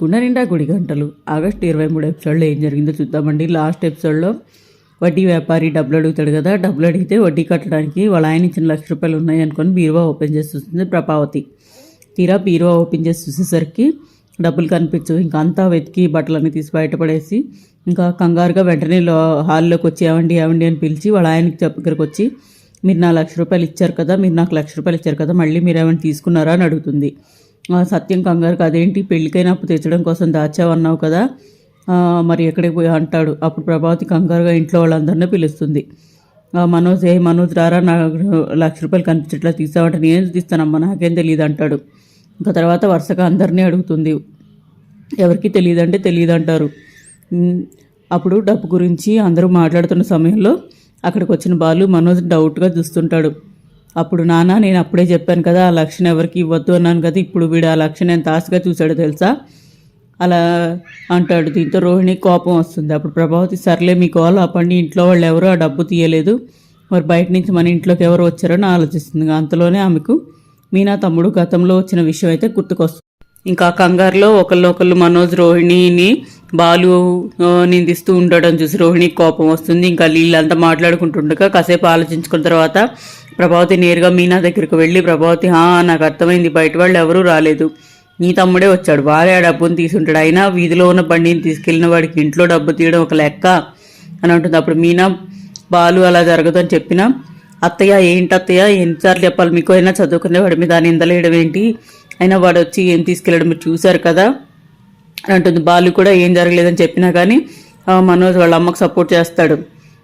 గుండె నిండా గుడి గంటలు. ఆగస్టు ఇరవై మూడు ఎపిసోడ్లో ఏం జరిగిందో చూద్దామండి. లాస్ట్ ఎపిసోడ్లో వడ్డీ వ్యాపారి డబ్బులు అడుగుతాడు కదా డబ్బులు అడిగితే వడ్డీ కట్టడానికి వాళ్ళ ఆయన ఇచ్చిన లక్ష రూపాయలు ఉన్నాయి అనుకొని బీరువా ఓపెన్ చేసి చూస్తుంది ప్రభావతి. తీరా బీరువా ఓపెన్ చేసి చూసేసరికి డబ్బులు కనిపించవు. ఇంకా అంతా వెతికి బట్టలన్నీ తీసి బయటపడేసి ఇంకా కంగారుగా వెంటనే లో హాల్లోకి వచ్చి ఏమండి ఏమండి అని పిలిచి వాళ్ళ ఆయనకి దగ్గరకు వచ్చి మీరు నా లక్ష రూపాయలు ఇచ్చారు కదా మీరు నాకు లక్ష రూపాయలు ఇచ్చారు కదా మళ్ళీ మీరు ఏమైనా తీసుకున్నారా? అని అడుగుతుంది. సత్యం కంగారుకి అదేంటి పెళ్ళికైన అప్పు తెచ్చడం కోసం దాచావన్నావు కదా. మరి ఎక్కడికి పోయి అంటాడు. అప్పుడు ప్రభావతి కంగారుగా ఇంట్లో వాళ్ళందరినీ పిలుస్తుంది. ఆ, మనోజ్ ఏ మనోజ్ రారా నాకు లక్ష రూపాయలు కనిపించట్లా తీసావంటే నేను తీస్తానమ్మా? నాకేం తెలియదు అంటాడు. ఇంకా తర్వాత వరుసగా అందరినీ అడుగుతుంది. ఎవరికి తెలియదంటే తెలియదు అంటారు అప్పుడు డబ్బు గురించి అందరూ మాట్లాడుతున్న సమయంలో అక్కడికి వచ్చిన బాలు మనోజ్ డౌట్గా చూస్తుంటాడు. అప్పుడు నాన్న నేను అప్పుడే చెప్పాను కదా ఆ లక్షణ ఎవరికి ఇవ్వద్దు అన్నాను కదా ఇప్పుడు వీడు ఆ లక్షణం ఎంత ఆశగా చూశాడో తెలుసా? అలా అంటాడు. దీంతో రోహిణి కోపం వస్తుంది. అప్పుడు ప్రభావతి సర్లే మీ కాల్ ఆపండి ఇంట్లో వాళ్ళు ఎవరు ఆ డబ్బు తీయలేదు. మరి బయట నుంచి మన ఇంట్లోకి ఎవరు వచ్చారని ఆలోచిస్తుంది. అంతలోనే ఆమెకు మీనా తమ్ముడు గతంలో వచ్చిన విషయం అయితే గుర్తుకొస్తుంది. ఇంకా కంగారులో ఒకళ్ళొకళ్ళు మనోజ్ రోహిణిని బాలు నిందిస్తూ ఉండడం చూసి రోహిణికి కోపం వస్తుంది. ఇంకా వీళ్ళంతా మాట్లాడుకుంటుండగా కాసేపు ఆలోచించుకున్న తర్వాత ప్రభావతి నేరుగా మీనా దగ్గరికి వెళ్ళి ప్రభావతి "హా, నాకు అర్థమైంది బయట వాళ్ళు ఎవరూ రాలేదు. నీ తమ్ముడే వచ్చాడు. వారే ఆ డబ్బును తీసుంటాడు. అయినా వీధిలో ఉన్న బండిని తీసుకెళ్ళిన వాడికి ఇంట్లో డబ్బు తీయడం ఒక లెక్క? అని అంటుంది. అప్పుడు మీనా బాలు అలా జరగదు అని చెప్పినా అత్తయ్య ఏంటి అత్తయ్య? ఎన్నిసార్లు చెప్పాలి మీకు? అయినా చదువుకునే వాడి మీద నిందలేయడం ఏంటి? అయినా వాడు వచ్చి ఏం తీసుకెళ్ళడం? మీరు చూశారు కదా? అని అంటుంది. బాలు కూడా ఏం జరగలేదని చెప్పినా కానీ మనోజ్ వాళ్ళ అమ్మకు సపోర్ట్ చేస్తాడు.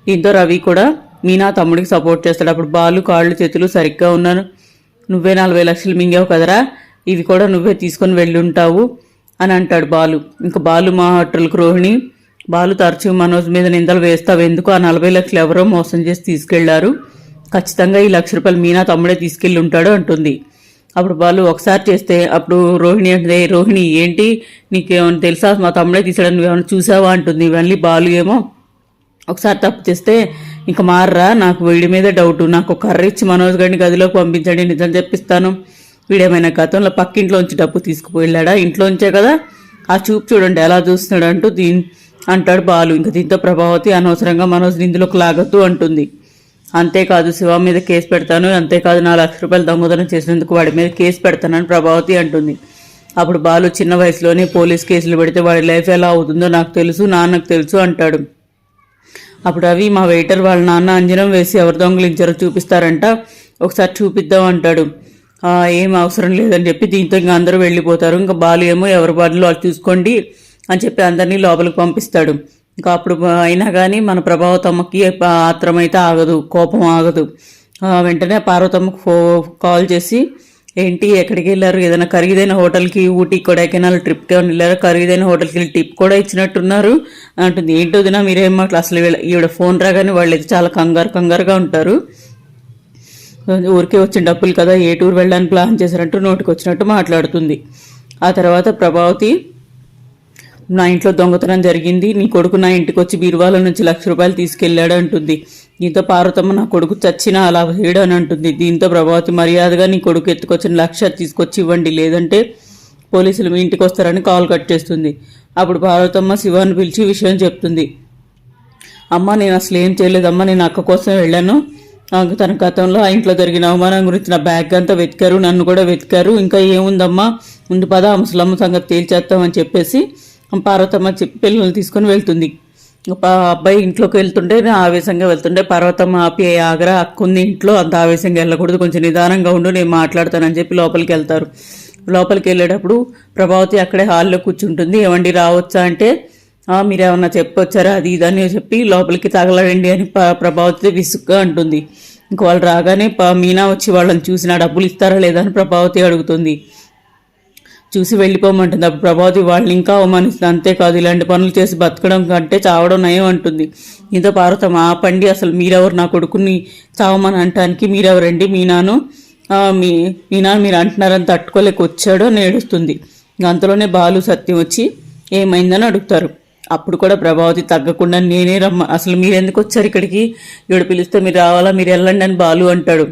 దీంతో రవి కూడా మీనా తమ్ముడికి సపోర్ట్ చేస్తాడు. అప్పుడు బాలు కాళ్ళు చేతులు సరిగ్గా ఉన్నాను నువ్వే నలభై లక్షలు మింగావు కదరా? ఇవి కూడా నువ్వే తీసుకొని వెళ్ళి ఉంటావు అని అంటాడు బాలు. ఇంకా బాలు మా హోటల్కి రోహిణి బాలు తరచూ మనోజ్ మీద నిందలు వేస్తావు. ఎందుకు ఆ నలభై లక్షలు ఎవరో మోసం చేసి తీసుకెళ్ళారు? ఖచ్చితంగా ఈ లక్ష రూపాయలు మీనా తమ్ముడే తీసుకెళ్ళి ఉంటాడు అంటుంది. అప్పుడు బాలు ఒకసారి చేస్తే అప్పుడు రోహిణి అంటే రోహిణి ఏంటి? నీకేమైనా తెలుసా? మా తమ్ముడే తీసాడని నువ్వేమైనా చూసావా? అంటుంది. ఇవన్నీ బాలు ఏమో ఒకసారి తప్పు చేస్తే ఇంకా మార్రా నాకు వీడి మీద డౌట్. నాకు ఒక కర్ర ఇచ్చి మనోజ్ గారిని గదిలోకి పంపించండి నిజం చెప్పిస్తాను. వీడేమైనా గతంలో పక్కింట్లోంచి డబ్బు తీసుకుపోయాడా ఇంట్లోంచే కదా? ఆ చూపు చూడండి ఎలా చూస్తున్నాడు అంటూ దీని అంటాడు బాలు. ఇంకా దీంతో ప్రభావతి అనవసరంగా మనోజ్ ఇందులోకి లాగద్దు అంటుంది. అంతేకాదు శివ మీద కేసు పెడతాను. అంతేకాదు నా లక్ష రూపాయలు దొంగతనం చేసినందుకు వాడి మీద కేసు పెడతానని ప్రభావతి అంటుంది. అప్పుడు బాలు చిన్న వయసులోనే పోలీస్ కేసులు పెడితే వాడి లైఫ్ ఎలా అవుతుందో నాకు తెలుసు నాన్నకు తెలుసు అంటాడు. అప్పుడు అవి మా వెయిటర్ వాళ్ళ నాన్న అంజనం వేసి ఎవరు దొంగలించారో చూపిస్తారంట. ఒకసారి చూపిద్దాం అంటాడు. ఏం అవసరం లేదని చెప్పి దీంతో ఇంకా అందరూ వెళ్ళిపోతారు. ఇంకా బాలు ఏమో ఎవరి బాధలు వాళ్ళు చూసుకోండి అని చెప్పి అందరినీ లోపలికి పంపిస్తాడు. ఇంకా అప్పుడు అయినా కానీ మన ప్రభావతమ్మకి ఆత్రమైతే ఆగదు కోపం ఆగదు. వెంటనే పార్వతమ్మకు ఫో కాల్ చేసి ఏంటి? ఎక్కడికి వెళ్ళారు? ఏదైనా ఖరీదైన హోటల్కి ఊటీ కొడైకెనాల్ ట్రిప్కి ఏమైనా వెళ్ళారు? ఖరీదైన హోటల్కి వెళ్ళి టిప్ కూడా ఇచ్చినట్టున్నారు అంటుంది. ఏంటో దినా మీరేం మాటలు అసలు ఈవిడ ఫోన్ రాగానే వాళ్ళు అయితే చాలా కంగారు కంగారుగా ఉంటారు. ఊరికే వచ్చిన డబ్బులు కదా ఏ టూర్ వెళ్ళడానికి ప్లాన్ చేశారంటూ నోటికి వచ్చినట్టు మాట్లాడుతుంది. ఆ తర్వాత ప్రభావతి నా ఇంట్లో దొంగతనం జరిగింది నీ కొడుకు నా ఇంటికి వచ్చి బీరువాల నుంచి లక్ష రూపాయలు తీసుకెళ్ళాడు అంటుంది. దీంతో పార్వతమ్మ నా కొడుకు చచ్చినా అలా చేయడు అని అంటుంది దీంతో ప్రభావతి మర్యాదగా నీ కొడుకు ఎత్తుకొచ్చిన లక్ష తీసుకొచ్చి ఇవ్వండి. లేదంటే పోలీసులు మీ ఇంటికి వస్తారని కాల్ కట్ చేస్తుంది. అప్పుడు పార్వతమ్మ శివాన్ని పిలిచి విషయం చెప్తుంది. అమ్మ నేను అసలు ఏం చేయలేదమ్మా నేను అక్క కోసం వెళ్ళాను. తన గతంలో ఆ ఇంట్లో జరిగిన అవమానం గురించి నా బ్యాగ్ అంతా వెతికారు నన్ను కూడా వెతికారు. ఇంకా ఏముందమ్మా? ముందు పద ఆ ముసలమ్మ సంగతి తేల్చేస్తామని చెప్పేసి పార్వతమ్మ చెప్పి పిల్లల్ని తీసుకొని వెళ్తుంది. ఒక అబ్బాయి ఇంట్లోకి వెళ్తుంటే నేను ఆవేశంగా వెళ్తుంటే పర్వతం ఆపి "ఏ ఆగరా అక్కుంది ఇంట్లో అంత ఆవేశంగా వెళ్ళకూడదు కొంచెం నిదానంగా ఉండు నేను మాట్లాడతానని చెప్పి లోపలికి వెళ్తారు. లోపలికి వెళ్ళేటప్పుడు ప్రభావతి అక్కడే హాల్లో కూర్చుంటుంది. ఏమండి రావచ్చా? అంటే మీరు మీరేమన్నా చెప్పొచ్చారా? అది ఇది అని చెప్పి లోపలికి తగలడండి అని ప్రభావతి విసుగ్గా అంటుంది. ఇంక వాళ్ళు రాగానే ప- మీనా వచ్చి వాళ్ళని చూసిన డబ్బులు ఇస్తారా లేదా? అని ప్రభావతి అడుగుతుంది. చూసి వెళ్ళిపోమంటుంది. అప్పుడు ప్రభావతి వాళ్ళని ఇంకా అవమానిస్తుంది. అంతేకాదు ఇలాంటి పనులు చేసి బతకడం కంటే చావడం నయం అంటుంది. ఇంత పార్వతమ్మ ఆ పండి అసలు మీరెవరు? నా కొడుకుని చావమని అంటానికి మీరెవరండి? మీ నాను మీ మీ నాన్న మీరు అంటున్నారని తట్టుకోలేక వచ్చాడో నేడుస్తుంది అంతలోనే బాలు సత్యం వచ్చి ఏమైందని అడుగుతారు. అప్పుడు కూడా ప్రభావతి తగ్గకుండా నేనే రమ్మ అసలు మీరు ఎందుకు వచ్చారు ఇక్కడికి? ఈవిడ పిలిస్తే మీరు రావాలా? మీరు వెళ్ళండి అని బాలు అంటాడు.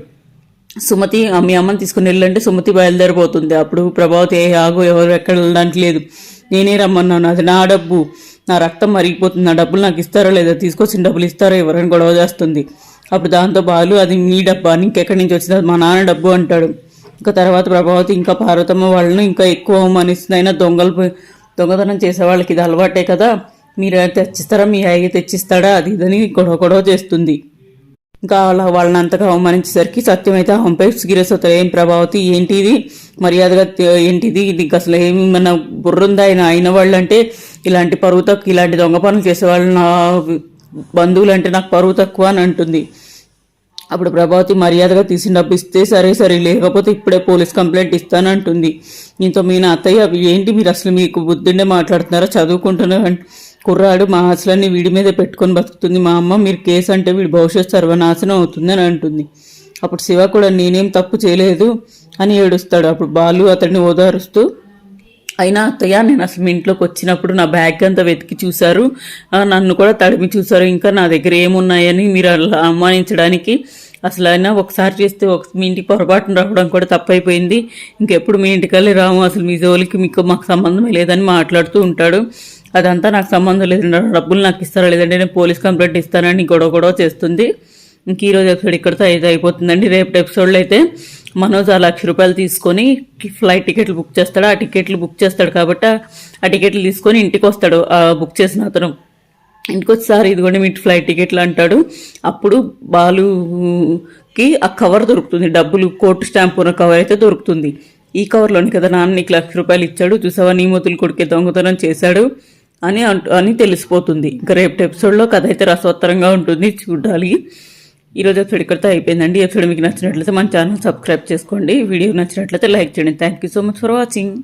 సుమతి మీ అమ్మని తీసుకుని వెళ్ళంటే సుమతి బయలుదేరిపోతుంది అప్పుడు ప్రభావతి ఏ ఆగు ఎవరు ఎక్కడ వెళ్ళడానికి లేదు. నేనే రమ్మన్నాను. అది నా డబ్బు. నా రక్తం మరిగిపోతుంది. నా డబ్బులు నాకు ఇస్తారో లేదా తీసుకొచ్చిన డబ్బులు ఇస్తారో ఎవరైనా గొడవ చేస్తుంది. అప్పుడు దాంతో బాలు అది మీ డబ్బా. అని ఇంకెక్కడి నుంచి వచ్చింది? అది మా నాన్న డబ్బు అంటాడు. ఇంకా తర్వాత ప్రభావతి ఇంకా పార్వతమ్మ వాళ్ళను ఇంకా ఎక్కువ అవమానిస్తుంది. అయినా దొంగలు దొంగతనం చేసే వాళ్ళకి ఇది అలవాటే కదా. మీరు తెచ్చిస్తారా? మీ అయ్యి తెచ్చిస్తాడా? అది ఇదని గొడవ గొడవ చేస్తుంది. ఇంకా అలా వాళ్ళని అంతగా అవమానించేసరికి సత్యం అయితే హంపై సీరియస్ ఏం ప్రభావతి? ఏంటిది? మర్యాదగా ఏంటిది? ఇది అసలు ఏమి మన బుర్రుందా? ఆయన అయిన వాళ్ళు అంటే ఇలాంటి పరువు తక్కువ ఇలాంటి దొంగ పనులు చేసేవాళ్ళు నా బంధువులు అంటే నాకు పరువు తక్కువ అని అంటుంది. అప్పుడు ప్రభావతి మర్యాదగా తీసి డబ్బు ఇస్తే సరే సరే లేకపోతే ఇప్పుడే పోలీస్ కంప్లైంట్ ఇస్తానంటుంది దీంతో మీ నా అత్తయ్య ఏంటి మీరు అసలు మీకు బుద్ధిండే మాట్లాడుతున్నారా? చదువుకుంటున్నా కుర్రాడు మా ఆశలన్నీ వీడి మీద పెట్టుకొని బతుకుతుంది. మా అమ్మ మీరు కేసు అంటే వీడి భవిష్యత్ సర్వనాశనం అవుతుంది అని అంటుంది. అప్పుడు శివ కూడా నేనేం తప్పు చేయలేదు అని ఏడుస్తాడు. అప్పుడు బాలు అతన్ని ఓదారుస్తూ అయినా అత్తయ్య నేను అసలు మీ ఇంట్లోకి వచ్చినప్పుడు నా బ్యాగ్ అంతా వెతికి చూశారు. నన్ను కూడా తడిమి చూశారు. ఇంకా నా దగ్గర ఏమున్నాయని మీరు అలా అవమానించడానికి అసలు అయినా ఒకసారి చేస్తే ఒక మీ ఇంటికి పొరపాటున రావడం కూడా తప్పైపోయింది. ఇంకెప్పుడు మీ ఇంటికల్లి రాము. అసలు మీ జోలికి మీకు మాకు సంబంధమే లేదని మాట్లాడుతూ ఉంటాడు. అదంతా నాకు సంబంధం లేదు డబ్బులు నాకు ఇస్తారా లేదంటే నేను పోలీస్ కంప్లైంట్ ఇస్తానని గొడవ గొడవ చేస్తుంది. ఇంక ఈరోజు ఎపిసోడ్ ఇక్కడితో అయితే అయిపోతుందండి. రేపు ఎపిసోడ్లో అయితే మనోజ్ ఆ లక్ష రూపాయలు తీసుకొని ఫ్లైట్ టికెట్లు బుక్ చేస్తాడు. ఆ టికెట్లు బుక్ చేస్తాడు కాబట్టి ఆ టికెట్లు తీసుకొని ఇంటికి వస్తాడు. బుక్ చేసిన అతను. ఇంటికి వచ్చేసారి ఇదిగోండి మీ ఫ్లైట్ టికెట్లు అంటాడు. అప్పుడు బాలుకి ఆ కవర్ దొరుకుతుంది. డబ్బులు కోర్టు స్టాంప్ ఉన్న కవర్ అయితే దొరుకుతుంది. ఈ కవర్లోని కదా నాన్న నీకు లక్ష రూపాయలు ఇచ్చాడు. చూసావా? నీ మొత్తులు కొడుకే దొంగతనం చేశాడు. అని అంటు అని తెలిసిపోతుంది. ఇంకా రేపటి ఎపిసోడ్లో కథ అయితే రసవత్తరంగా ఉంటుంది చూడాలి. ఈరోజు ఎపిసోడ్ ఇక్కడితో అయిపోయిందండి. ఎపిసోడ్ మీకు నచ్చినట్లయితే మన ఛానల్ సబ్స్క్రైబ్ చేసుకోండి. వీడియో నచ్చినట్లయితే లైక్ చేయండి. Thank you so much for watching